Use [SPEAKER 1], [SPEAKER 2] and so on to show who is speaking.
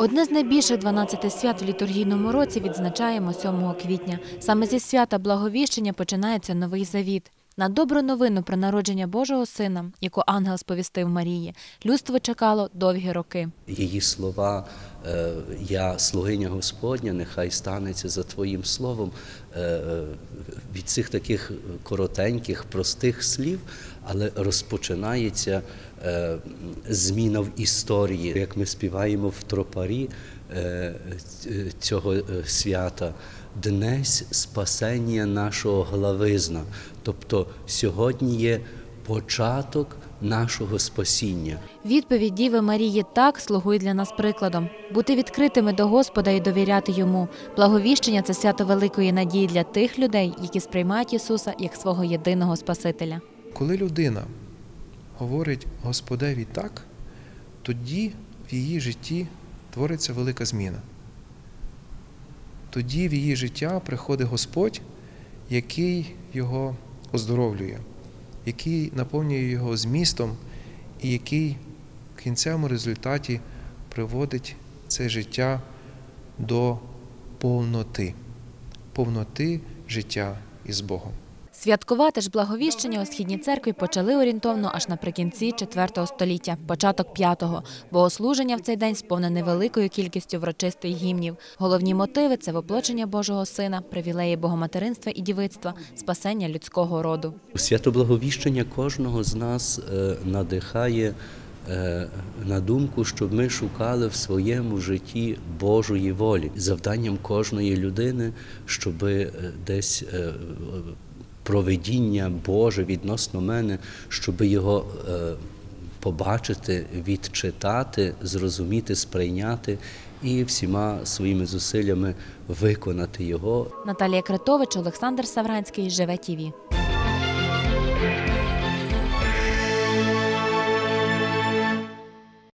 [SPEAKER 1] Одне з найбільших 12 свят в літургійному році відзначаємо 7 квітня. Саме зі свята Благовіщення починається новий завіт. На добру новину про народження Божого Сина, яку ангел сповістив Марії, людство чекало довгі роки.
[SPEAKER 2] Її слова Я слугиня Господня, нехай станеться за Твоїм словом. Е, е, Від цих таких коротеньких, простих слів, але розпочинається е, зміна в історії. Як ми співаємо в тропарі е, цього е, свята. Днесь спасення нашого главизна. Тобто сьогодні є початок нашого спасіння.
[SPEAKER 1] Відповідь Діви Марії так слугує для нас прикладом бути відкритими до Господа і довіряти йому. Благовіщення це свято великої надії для тих людей, які сприймають Ісуса як свого єдиного Спасителя.
[SPEAKER 3] Коли людина говорить Господеві так, тоді в її житті твориться велика зміна. Тоді в її життя приходить Господь, який його оздоровлює, який наповнює його змістом і який в кінцевому результаті приводить це життя до повноти, повноти життя із Богом.
[SPEAKER 1] Святкувати ж благовіщення у східній церкві почали орієнтовно аж наприкінці IV століття, початок V. Богослуження в цей день сповнене великою кількістю врочистих гімнів. Головні мотиви це воплочення Божого Сина, привілеї богоматеринства і дівицтва, спасення людського роду.
[SPEAKER 2] Святоблаговіщення кожного з нас е, надихає е, на думку, щоб ми шукали в своєму житті Божої волі. Завданням кожної людини, щоб е, десь проведіння Боже відносно мене, щоб його е, побачити, відчитати, зрозуміти, сприйняти і всіма своїми зусиллями виконати його
[SPEAKER 1] Наталія Критович, Олександр Савранський, Живе ТІВІ.